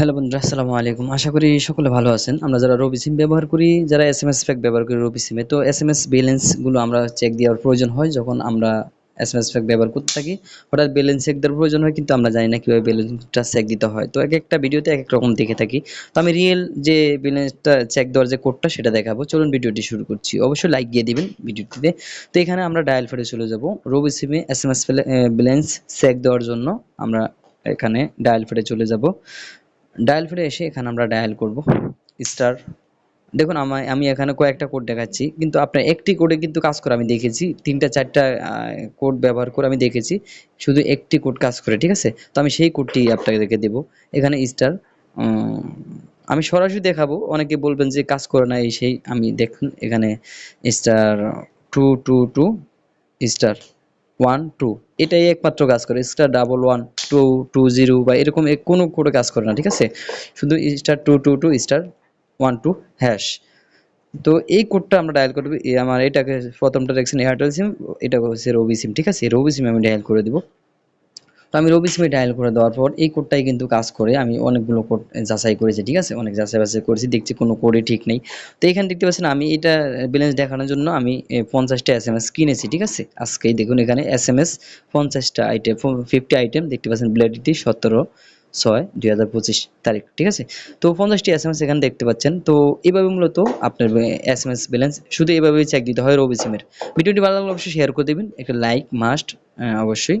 Hello বন্ধুরা, আসসালামু আলাইকুম। আশা করি সকলে ভালো আছেন। আমরা যারা রবি সিম ব্যবহার করি, যারা এস এম এস প্যাক ব্যবহার করি রবি সিমে তো এস এম এস ব্যালেন্সগুলো আমরা চেক দেওয়ার প্রয়োজন হয় যখন আমরা এস এম এস প্যাক ব্যবহার করতে থাকি। হঠাৎ ব্যালেন্স চেক দেওয়ার প্রয়োজন হয়, কিন্তু আমরা জানি না কীভাবে ব্যালেন্সটা চেক দিতে হয়। তো এক একটা ভিডিওতে এক এক রকম দেখে থাকি। তো আমি রিয়েল যে ব্যালেন্সটা চেক দেওয়ার যে কোডটা সেটা দেখাবো। চলুন ভিডিওটি শুরু করছি। অবশ্যই লাইক দিয়ে দিবেন ভিডিওটিতে। তো এখানে আমরা ডায়াল ফেটে চলে যাব। রবি সিমে S M S balance check দেওয়ার জন্য আমরা এখানে ডায়াল ফেটে চলে যাব। ডায়াল ফিরে এসে এখানে আমরা ডায়াল করব স্টার দেখুন, আমায়, আমি এখানে কয়েকটা কোড দেখাচ্ছি, কিন্তু আপনার একটি কোডে কিন্তু কাজ করে আমি দেখেছি, তিনটা, চারটা কোড ব্যবহার করে আমি দেখেছি, শুধু একটি কোড কাজ করে, ঠিক আছে? তো আমি সেই কোডটি আপনাদেরকে দেব, এখানে স্টার আমি সরাসরি দেখাবো, অনেকে বলবেন যে কাজ করে না, এই সেই, আমি দেখুন, এখানে star two two two star one two এটাই একমাত্র কাজ করে star double one two two zero বা এরকম কোনো কোডে কাজ করে না, ঠিক আছে? শুধু star two two two star one two hash তো এই কোডটা আমরা ডায়াল করব আমার এটাকে প্রথমটা দেখছেন এয়ারটেল সিম এটা হচ্ছে রবি সিম ঠিক আছে? রবি সিম আমি ডায়াল করে দিব। তো আমি রবি সিমে ডায়াল করে দেওয়ার পর এই কোডটাই কিন্তু কাজ করে। আমি অনেকগুলো কোড যাচাই করেছি, ঠিক আছে? অনেক যাচাই বাছাই করেছি, দেখছি কোনো কোডই ঠিক নেই। তো এখানে দেখতে পাচ্ছেন আমি এটা ব্যালেন্স দেখানোর জন্য আমি পঞ্চাশটা এস এম এস কিনেছি, ঠিক আছে? আজকেই দেখুন এখানে এস এম এস পঞ্চাশটা আইটেম ফিফটি আইটেম দেখতে পাচ্ছেন ব্লেডিটি সতেরো ছয় দুই হাজার পঁচিশ তারিখ, ঠিক আছে? তো পঞ্চাশটি এস এম এস এখানে দেখতে পাচ্ছেন। তো এইভাবে মূলত আপনার এস এম এস ব্যালেন্স শুধু এইভাবেই চেক দিতে হয় রবি সিমের ভিডিওটি ভালো লাগলে অবশ্যই শেয়ার করে দেবেন। একটা লাইক মাস্ট অবশ্যই।